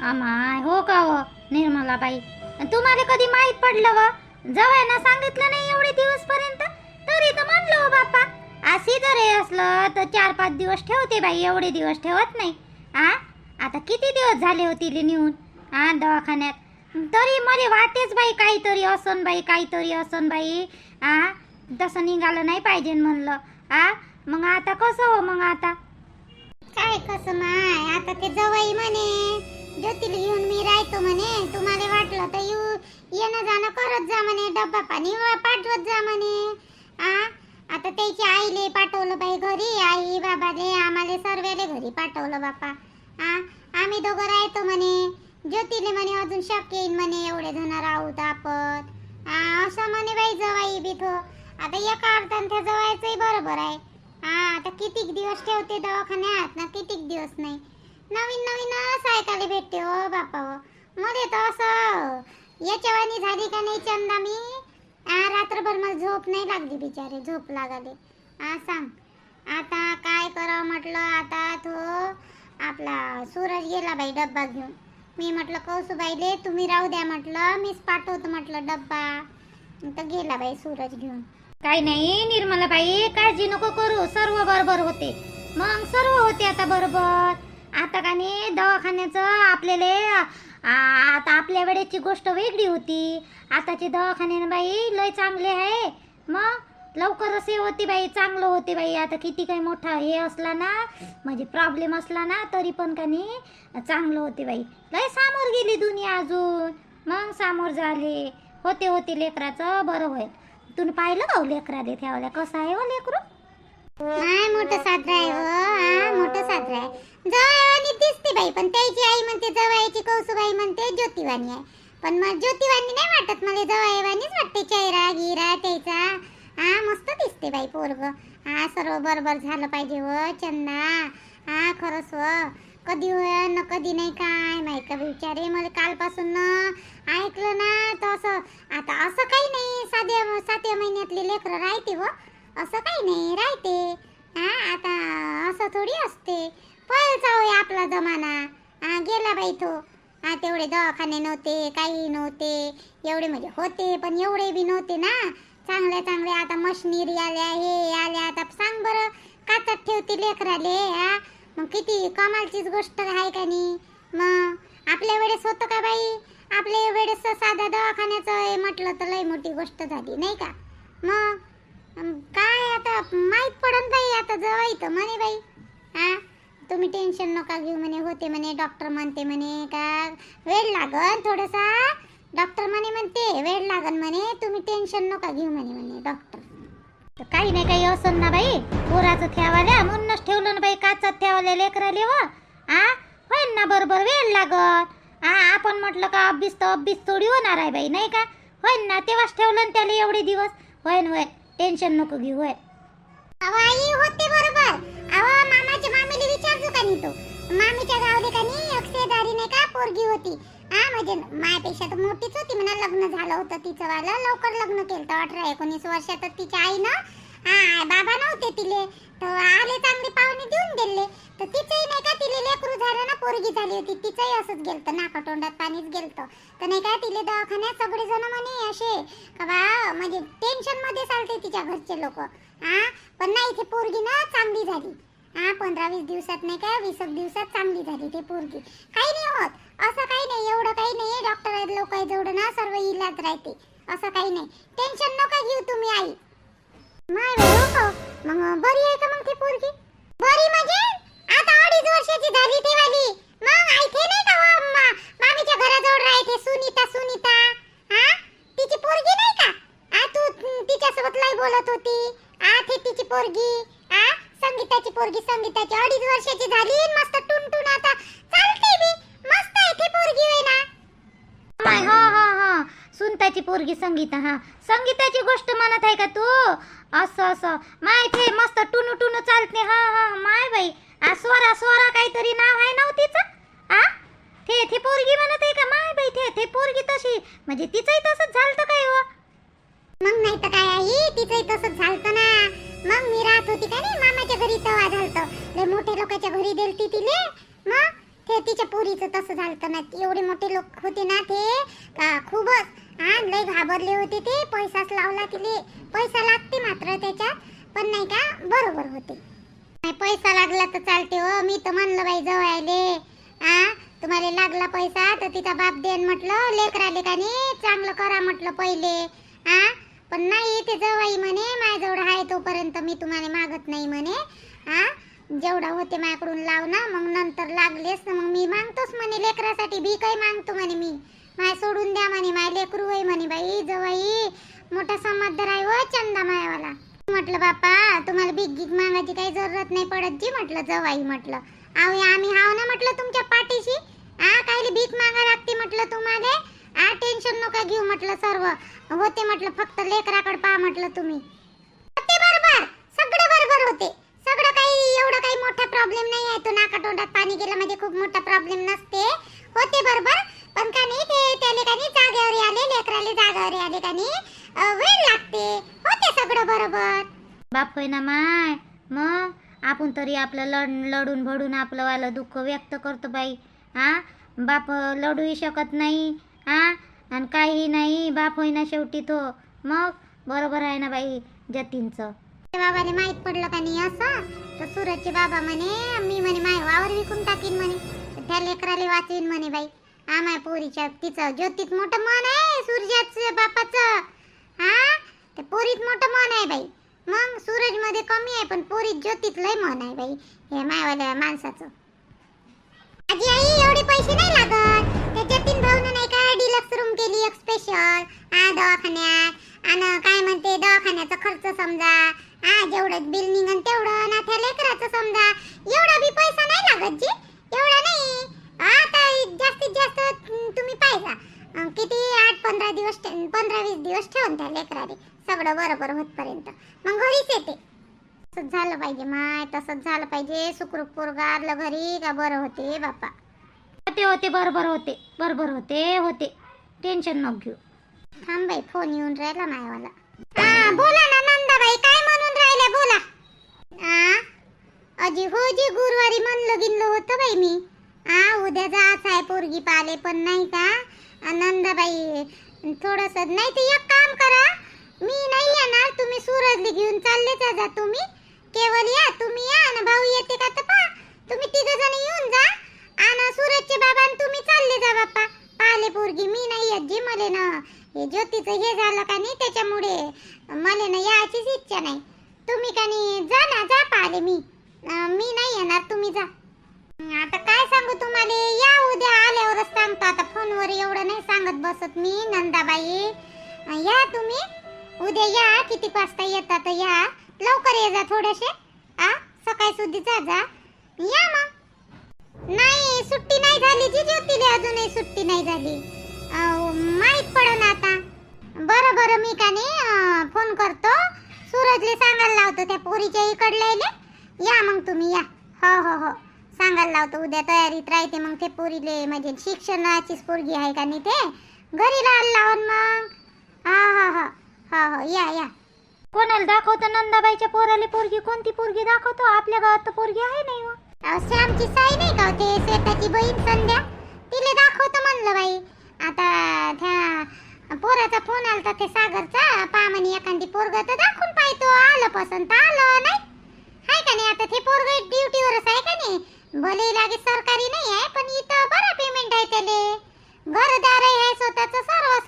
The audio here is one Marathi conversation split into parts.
आमाय हो का हो? निर्मलाबाई तुम्हाला कधी माहीत पडलं हो? व जवळना सांगितलं नाही एवढे दिवस पर्यंत तरी तर म्हणलं हो बाप्पा अशी जर हे असलं तर चार पाच दिवस ठेवते बाई एवढे दिवस ठेवत नाही. आ? आता किती दिवस झाले होतील नेऊन? आ दवाखान्यात? तरी मला वाटेच बाई काहीतरी असन बाई काहीतरी असन बाई. आ? तसं निघालं नाही पाहिजे म्हणलं. आ? मग आता कसं हो मग आता? काय कसं माय? आता ते जवाई म्हणे. ज्योतीला येऊन मी राहतो म्हणे. तुम्हाला वाटलं तर येऊ. येणं जाणं करत जा म्हणे. डब्बा पाणी पाठवत जा म्हणे. आ? आता त्याची आईले पाठवलं बाई घरी. आई बाबाले आम्हाला सर्वेले घरी पाठवलं बापा. आ? आम्ही दोघं राहतो म्हणे. ज्योतीले म्हणे अजून शक्य येईन म्हणे. एवढे जण राहूत आपण आ? असं म्हणे बाई जवाई बी तो. आता एका अर्थान त्या जवायचंही बरोबर आहे. हा आता कितीक दिवस ठेवते दवाखान्यात? ना कितीक दिवस नाही. नवीन नवीन ऐकायला भेटते हो बापा हो. मध्ये तर असं. याच्यावानी झाली का नाही चंदा मी? रात्रभर मला झोप नाही लागली बिचारे झोप लागाले. हा सांग. आता काय करावं म्हटलं? आता तो आपला सूरज गेला बाई डब्बा घेऊन. मी म्हटलं कौसुबाईले तुम्ही राहू द्या म्हटलं. मीच पाठवतो म्हटलं डब्बा. तर गेला बाई सूरज घेऊन. काही नाही निर्मला बाई काळजी नको करू. सर्व बरोबर होते. मग सर्व होते आता बरोबर. आता का नाही दवाखान्याचं आपल्याला आता आपल्या वेळेची गोष्ट वेगळी होती. आताचे दवाखाने बाई लय चांगले आहे. मग लवकरच हे होते बाई चांगलं होते बाई. आता किती काही मोठा हे असला ना म्हणजे प्रॉब्लेम असला ना तरी पण का नाही चांगलं होते बाई. लय सामोर गेली दुनिया अजून. मग सामोर झाले. होते होते लेकराचं बरं होईल. तुम्ही पाहिलं का लेकरा लेकराले ठेवल्या कसं आहे हो लेकरू? नाही मोठं साजरा आहे हो. हा मोठं साजरा आहे. जवळवानी दिसते बाई पण त्याची आई म्हणते जवळची कौसुबाई म्हणते ज्योतिवानी आहे. पण मग ज्योतिवानी नाही वाटत मला जवळवानीच वाटते चेहरा गिरा त्याचा. हा मस्त दिसते बाई पोरग. हा सर्व बरोबर झालं पाहिजे हो चंदा. हा खरंच व कधी होय न कधी नाही काय माहीत. का विचारे मला कालपासून न ऐकलं ना तर असं आता असं काही नाही. साध्या सातव्या महिन्यातले लेकरं राहते हो. असं काही नाही राहते. हा आता असं थोडी असते. पळचा होय आपला जमाना. हा गेला बाई तो. हा तेवढे दवाखाने नव्हते काही नव्हते. एवढे म्हणजे होते पण एवढे बी नव्हते ना. चांगले चांगले आता मशिनरी आल्या हे आल्या. आता सांग बरं काचात ठेवते लेकराले हा. मग किती कमालचीच गोष्ट आहे का नाही? मग आपल्या वेळेस होतं का बाई? आपल्या वेळेस साध्या दवाखान्याचं हे म्हटलं तर लई मोठी गोष्ट झाली नाही का? मग काय आता माहीत पडन बाई आता जवळ इथं म्हणे बाई. हा? तुम्ही टेन्शन नका घेऊ म्हणे होते म्हणे डॉक्टर म्हणते म्हणे का वेळ लागन थोडासा डॉक्टर म्हणे म्हणते वेळ लागन म्हणे तुम्ही टेन्शन नका घेऊ म्हणे म्हणे डॉक्टर. तर काही नाही काही असं ना बाई पोराचं ठेवाल्या म्हणूनच ठेवलं ना बाई काचात ठेवाल्या लेकराले व आ? होईन ना बरोबर वेळ लागत आ आपण म्हटलं का अभ्यास तर अभ्यास थोडी होणार आहे बाई नाही का? होईन ना तेव्हाच ठेवलं ना त्याला एवढे दिवस. होईन होय टेन्शन नको घेऊ आई होते बरोबर. अहो मामाच्या मामीला विचारतो का नाही तो? मामीच्या गावले का नाही अक्षयदारी नाही का पोरगी होती? हा म्हणजे मायापेक्षा तर मोठीच होती म्हणा लग्न झालं होतं तिचं वाला. लवकर लग्न केलं तर अठरा एकोणीस वर्षात. तिच्या आईनं हा बाबा नव्हते तिले. तर आले चांगले पाहुणे देऊन तिचंही असंच गेलतं नाका तोंडात पाणीच गेलतं. तर नाही का तिले दवाखान्यात सगळे जण म्हणे असे का बा म्हणजे टेन्शनमध्ये चालते तिच्या घरचे लोक. हा पण नाही ती पोरगी ना चांगली झाली. हा पंधरा वीस दिवसात नाही का वीस एक दिवसात चांगली झाली ते पोरगी. काही नाही होत असं काही नाही एवढं काही नाही डॉक्टर लोक जेवढं ना सर्व इलाज राहते. असं काही नाही. टेन्शन नका घेऊ तुम्ही आई. माय हो मग बरी आहे का मग ती पोरगी? बरी म्हणजे? आता अडीच वर्षाची झाली ती वाली. मग नाही का हो अम्मा? मामीच्या घराजवळ राहते सुनीता सुनीता. हा? तिची पोरगी नाही का? आ तू तिच्यासोबत लय बोलत होती. आ ती तिची पोरगी. आ संगीताची पोरगी संगीताची. अडीच वर्षाची झाली मस्त टुनटुन आता. चालते मी. मस्त आहे ती पोरगी होय ना. हो, हो, हो. माय हा हा हा. सुनताची पोरगी संगीता हा. संगीताची गोष्ट म्हणत आहे का तू? असं असं. माय ते मस्त टुनू टुनू चालते. हा हा माय बाई. आ स्वरा स्वरा काहीतरी नाव आहे ना तिचं? आ? ते ते पोरगी म्हणत आहे का? माय बाई ते ते पोरगी तशी. म्हणजे तिचंही तसंच झालं काय हो? मग नाही तर काय आई तिचंही तसंच झालतं ना. मग मी राहत होती का नाही? मामाच्या घरी तवा झालतं. लय मोठे लोकांच्या घरी दिलती तिले. मग ते तिच्या पोरीचं तसं झालं ना. एवढे मोठे लोक होते ना ते. खूपच. हा लय घाबरले होते ते. पैसाच लावला तिले. पैसा लागते मात्र त्याच्यात. पण नाही का? बरोबर होते. पैसा लागला तर चालते हो. मी तर म्हणलं बाई जवळले आ? तुम्हाला लागला पैसा तर तिचा बाप देन म्हटलं लेकरा का चांगलं करा म्हटलं पहिले. आ? पण नाही ते जवाई म्हणे माझ्याजवळ आहे तोपर्यंत मी तुम्हाला मागत नाही म्हणे. आ? जेवढा होते माझ्याकडून लाव ना मग नंतर लागलेस ना मग मी मागतोच म्हणे लेकरासाठी भी काही मागतो म्हणे मी. माय सोडून द्या म्हणे माय लेकरू आहे म्हणे बाई जवाई मोठा समजदार आहे व चंदा मायावाला. म्हटलं बापा तुम्हाला भीक गीक मागायची काही जरूरत नाही पडत जी म्हटलं जवाई म्हटलं. आहो आम्ही हाव ना म्हटलं तुमच्या पाठीशी? आ कायले भीक मागा लागते म्हटलं तुम्हाला? आ टेन्शन नका घेऊ म्हटलं सर्व. होते म्हटलं फक्त लेकराकडे पहा म्हटलं तुम्ही. होते बरोबर. सगळं बरोबर होते. सगळं काही एवढं काही मोठा प्रॉब्लेम नाही आहे. तो नाका तोंडात पाणी गेलं म्हणजे खूप मोठा प्रॉब्लेम नसते. होते बरोबर. पण का नाही ते त्याले का नाही जागेवर आले लेकराले जागेवर आले का नाही वेळ लागते. होते सगळं बरोबर. बाप होय ना माय. मग? आपण तरी आपलं लढ लढून भडून आपलं वालं दुःख व्यक्त करतो बाई. हा बाप लढूही शकत नाही. हा आणि काही नाही बाप होईना शेवटी तो. मग? बरोबर आहे ना बाई जतीनचं बाबाने माहीत पडलं का नाही असं? तर सूरजचे बाबा म्हणे मी म्हणे माय वावर विकून टाकीन म्हणे. त्या लेकराले वाचवीन म्हणे बाई. हा माय पोरीच्या तिचं ज्योतीत मोठं मन आहे सूर्याचं बापाचं. हा ते पोरीत मोठं मन आहे बाई. मग सूरजमध्ये कमी आहे पण पोरीत ज्योतीत लय मन आहे बाई. हे मायवाल्या माणसाचं. आजी आई एवढे पैसे नाही लागत. त्या जतीन भाऊनं नाही का डिलक्स रूम केली एक स्पेशल हा दवाखान्यात. आणि काय म्हणते दवाखान्याचा खर्च समजा. हा जेवढं बिल निघन तेवढं. ना त्या लेकराचं समजा. एवढा बी पैसा नाही लागत जी एवढा नाही आता जास्तीत जास्त अं, तुम्ही पाहिजा अं, किती आठ पंधरा दिवस पंधरा वीस दिवस ठेवून त्या लेकराने सगळं बरोबर होतपर्यंत. मग घरीच येते. तसंच झालं पाहिजे माय तसंच झालं पाहिजे. सुखरूप पोरगा आलं घरी का बरं होते बापा. होते होते बरोबर होते बरोबर होते होते. टेन्शन नको घेऊ. थांब बाई फोन येऊन राहिला मायवाला. हा बोला ना नंदाबाई काय म्हणून राहिले बोला. अजी हो जी गुरुवारी म्हणलं गिनलो होतं बाई मी. आ उद्या जायचं आहे पोरगी पाले पण नाही का? नंदाबाई थोडस नाही तर एक काम करा मी नाही येणार तुम्ही सूरजली घेऊन चालले जा तुम्ही. केवळ या तुम्ही या आणि भाऊ येते का तर पहा तुम्ही तिघ जण येऊन जा आणि सूरजचे बाबा आणि तुम्ही चालले जा बाप्पा. पाले पोरगी मी नाही येत जी मले ना. हे ज्योतीचं हे झालं का नाही त्याच्यामुळे मला ना याचीच इच्छा नाही. तुम्ही का नाही जा ना जा पाले मी. मी नाही येणार तुम्ही जा. आता काय सांगू तुम्हाला? या उद्या आल्यावरच सांगतो. आता फोनवर एवढं नाही सांगत बसत मी नंदाबाई. या तुम्ही. उद्या या. किती वाजता येतात तर या. लवकर ये जा थोडेसे. आ सकाळी सुद्धी जा जा. या मग. नाही सुट्टी नाही झाली. जी ज्योतीले अजूनही सुट्टी नाही झाली. माहीत पडन आता. बरं बरं मी का नाही फोन करतो. सूरजले सांगायला लावतो त्या पोरीच्या इकडल्या या मग तुम्ही या. हो हो हो. सांगायला लावतो. उद्या तयारीत राहते मग ते पोरीले. म्हणजे शिक्षणाचीच पोरगी आहे का नाही ते? घरी राहायला लावून मग. हा हा हा. हा हो. या या. कोणाला दाखवतो? नंदाबाईच्या पोराले पोरगी. कोणती पोरगी दाखवतो? आपल्या गावात तर पोरगी आहे नाही हो. अहो, श्यामची साई नाही का हो ते? श्वेताची बहीण संध्या. तिले दाखवतो म्हणलं बाई. आता त्या पोराचा फोन आलता ते सागरचा. पा म्हणे एखादी पोरग तर दाखवून पाहतो. आलं पसंत आलं नाही हाय का नाही आता ते पोरग ड्युटीवरच आहे का नाही भले लागे सरकारी नाही आहे पण इथं बरा पेमेंट आहे त्याले. घरदार आहे स्वतःच सर्व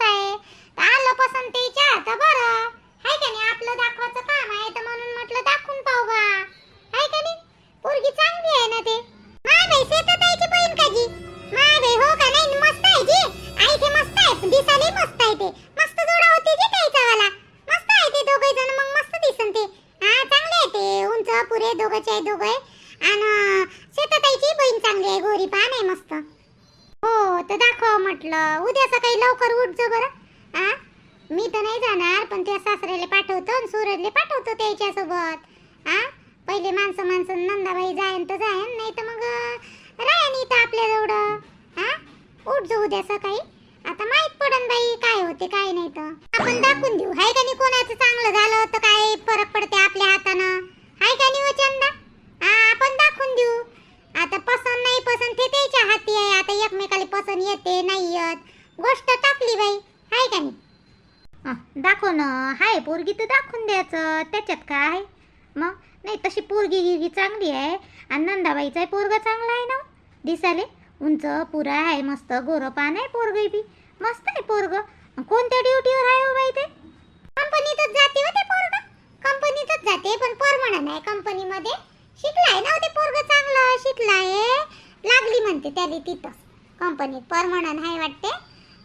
माणसं नंदाबाई जायन तर जायन नाही तर मग रायन इथं आपल्या जवळ हा? उठ जाऊ उद्या सकाळी. आता माहीत पडन बाई काय होते काय नाही तर. आपण दाखवून देऊ. हाय का नाही कोणाचं चांगलं झालं तर काय फरक पडते आपल्या हातानं? हाय का नाही हो हा आपण दाखवून देऊ. आता पसंत नाही पसंत ते त्याच्या हाती आहे. आता एकमेकाला पसंत येते नाही येत. गोष्ट टाकली बाई. हाय का नाही? दाखव ना. हाय पोरगी तर दाखवून द्यायचं. त्याच्यात काय मग? नाही तशी पोरगी गिरगी चांगली आहे. आणि नंदाबाईचा पोरगा चांगला आहे ना हो? दिसाले उंच पुरा आहे मस्त गोरपान आहे पोरग बी. मस्त आहे पोरग. कोणत्या ड्युटीवर आहे हो बाई ते? कंपनीतच जाते हो ते पोरग. कंपनीतच जाते पण परमनंट आहे कंपनीमध्ये शिकलाय ना हो ते पोरग चांगलं. शिकलाय. लागली म्हणते त्याला तिथं. कंपनीत परमनंट आहे वाटते.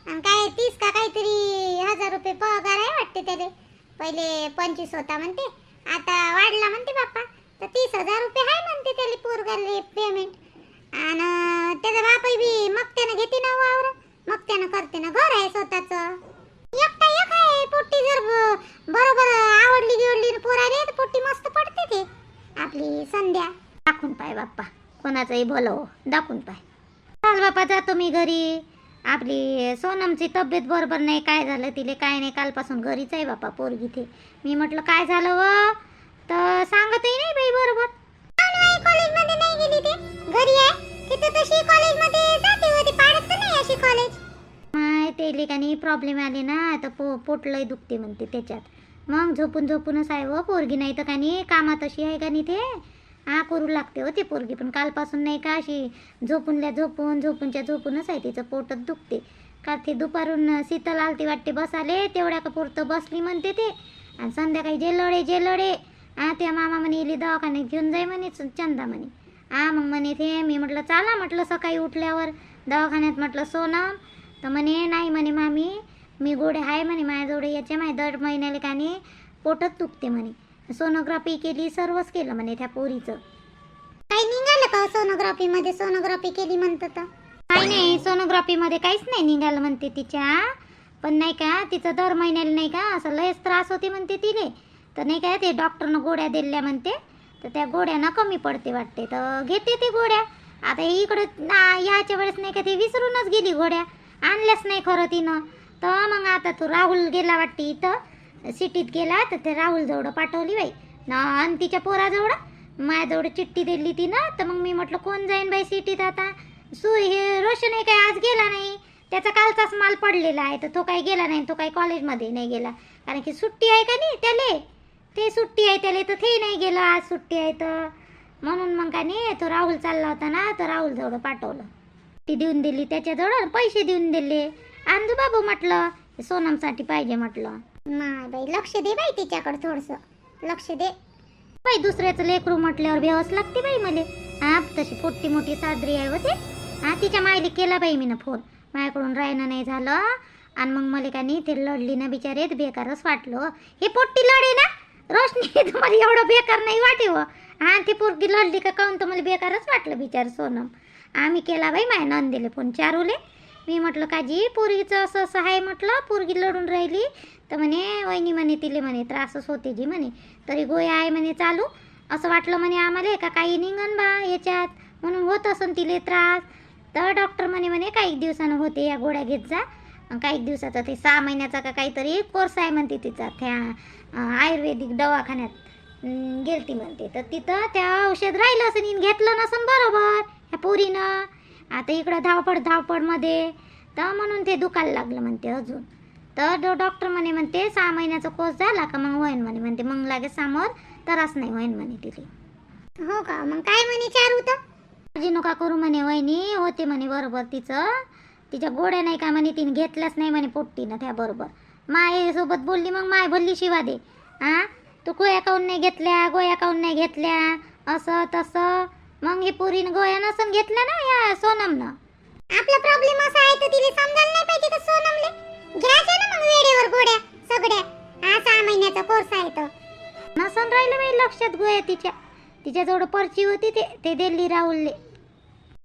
आणि काय तीस का काहीतरी हजार रुपये पगार आहे वाटते त्याले. पहिले पंचवीस होता म्हणते. आता वाढला म्हणते बाप्पा. तर तीस हजार रुपये आहे म्हणते त्याला पोरगाले पेमेंट आणि त्याचा बापही बी मग त्यानं घेते ना वावर. मग त्यानं करते ना घर आहे स्वतःच. एकटा एक आहे पोट्टी जर बरोबर आवडली गिवडली पोराले तर पोट्टी मस्त पडते ते. आपली संध्या. दाखवून पाय बाप्पा. कोणाचंही बोलव दाखवून पाय. चाल बाप्पा जातो मी घरी. आपली सोनमची तब्येत बरोबर नाही काय झालं तिले काय नाही कालपासून घरीच आहे बापा पोरगी ते. मी म्हटलं काय झालं व? तर सांगतही नाही बाई बरोबर. कॉलेजमध्ये नाही गेली ते. घरी आहे. तिथं तशी कॉलेजमध्ये जाते होती पाडत नाही अशी कॉलेज ते प्रॉब्लेम आले ना आता पो पोटलंही दुखते म्हणते त्याच्यात. मग झोपून झोपूनच आहे व पोरगी नाही तर का नाही कामात अशी आहे का नाही ते? हा करू लागते हो ती पोरगी पण कालपासून नाही का अशी झोपूनल्या झोपून झोपूनच्या झोपूनच आहे तिचं पोटच दुखते. का ते दुपारून शीतल आलती वाटते बसाले तेवढ्या का पुरतं बसली म्हणते ते. आणि संध्याकाळी जेलडे जेलडे. हा त्या मामा म्हणे इली दवाखान्यात घेऊन जाई म्हणे चंदा म्हणे. हा मग म्हणे ते मी म्हटलं चाला म्हटलं सकाळी उठल्यावर. दवाखान्यात म्हटलं सोनम. तर म्हणे नाही म्हणे मामी मी गोडे आहे म्हणे माझ्याजवळ याचे माझ्या दर महिन्याला का नाही पोटच दुखते म्हणे. सोनोग्राफी केली सर्वच केलं म्हणे त्या पोरीचं. काही निघालं का सोनोग्राफी मध्ये सोनोग्राफी केली म्हणतं तर. काही नाही सोनोग्राफी मध्ये काहीच नाही निघालं म्हणते तिच्या. पण नाही का तिचं दर महिन्याला नाही का असं लयच त्रास होते म्हणते तिले. तर नाही का ते डॉक्टरनं गोळ्या दिल्या म्हणते. तर त्या गोळ्यानं कमी पडते वाटते. तर घेते ते गोळ्या. आता हे इकडं ना याच्या वेळेस नाही का ते विसरूनच गेली गोळ्या. आणल्याच नाही खरं तिनं. तर मग आता तो राहुल गेला वाटते इथं. सिटीत गेला तर ते राहुलजवळ पाठवली बाई. ना आणि तिच्या पोराजवळ. माझ्याजवळ चिठ्ठी दिली ती ना तर मग मी म्हटलं कोण जाईन बाई सिटीत आता? सु हे रोशन आहे काय आज गेला नाही. त्याचा कालचाच माल पडलेला आहे. तर तो काही गेला नाही तो काही कॉलेजमध्ये नाही गेला. कारण की सुट्टी आहे का नाही त्याले? ते सुट्टी आहे त्याले तर ते नाही गेलं. आज सुट्टी आहे तर. म्हणून मग का नाही तो राहुल चालला होता ना तर राहुलजवळ पाठवलं. ती देऊन दिली त्याच्याजवळ पैसे देऊन दिले. आंदू बाबू म्हटलं सोनमसाठी पाहिजे म्हटलं. नाही बाई लक्ष दे बाई तिच्याकडे थोडस. लक्ष दे. बाई दुसऱ्याचं लेकरू म्हटल्यावर भेवच लागते बाई मले. आप तशी पोट्टी मोठी सादरी आहे होते हा तिच्या मायले केला बाई मी फोन. माझ्याकडून राहणं नाही झालं. आणि मग मला का नाही ते लढली ना बिचारे बेकारच वाटलं हो. हे. पोट्टी लढे ना. रोशनी तुम्हाला एवढं बेकार नाही वाटे हो. हा ती पोरगी लढली का काऊन तर मला बेकारच वाटलं बिचार सोनम आम्ही केला बाई माय नंदेले फोन चारूले. मी म्हटलं काजी पोरीचं असं असं आहे म्हटलं पोरगी लढून राहिली. तर म्हणे वहिनी म्हणे तिले म्हणे त्रासच होते जी म्हणे तरी गोया आहे म्हणे चालू. असं वाटलं म्हणे आम्हाला का काही निघन बा याच्यात. म्हणून होत असन तिले त्रास. तर डॉक्टर म्हणे म्हणे काही दिवसानं होते या गोळ्या घेत जा. काही दिवसाचा ते सहा महिन्याचा का काहीतरी कोर्स आहे म्हणते तिचा त्या आयुर्वेदिक दवाखान्यात. गेलती म्हणते. तर तिथं त्या औषध राहिलं असं घेतलं नसन बरोबर ह्या पोरीनं. आता इकडं धावपड धावपडमध्ये तर म्हणून ते दुखायला लागलं म्हणते अजून. तर डॉक्टर म्हणे म्हणते सहा महिन्याचा कोर्स झाला का? मग होईन म्हणे. म्हणते मग लागेल समोर त्रास नाही होईन म्हणे तिथे. हो का? मग काय म्हणे चारू तर? काळजी नका करू म्हणे वहिनी. होते म्हणे बरोबर तिचं. तिच्या गोड्या नाही का म्हणे तिने घेतल्याच नाही म्हणे पोट्टीनं त्या बरोबर. मायेसोबत बोलली मग माय बोलली शिवा दे. हा तू गोया काऊन नाही घेतल्या? गोया काऊन नाही घेतल्या? असं तसं. मग हे पुरीनं गोळ्या नसन घेतल्या ना या सोनमनं. आपला प्रॉब्लेम असा आहे तर तिला समजायला नाही पाहिजे का सोनमले? घ्यायच्या ना मग वेळेवर गोड्या सगळ्या. हा सहा महिन्याचा कोर्स आहे तो. नसन राहिलं बाई लक्षात गोळ्या तिच्या. तिच्याजवळ पर्ची होती ते ते दिल्ली राहुलले.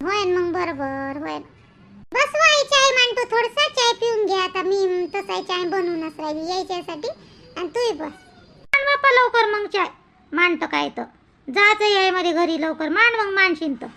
होय न मग बरोबर होय बस वाई चाय मांडतो थोडसा. चाय पिऊन घे आता. मी तसा चाय बनवूनच राहिली यायच्यासाठी आणि तूही बस. मांड बाप्पा लवकर मग चाय. मांडतो काय तर. जायचं आहे घरी लवकर. मांड मग मांडशीन तर.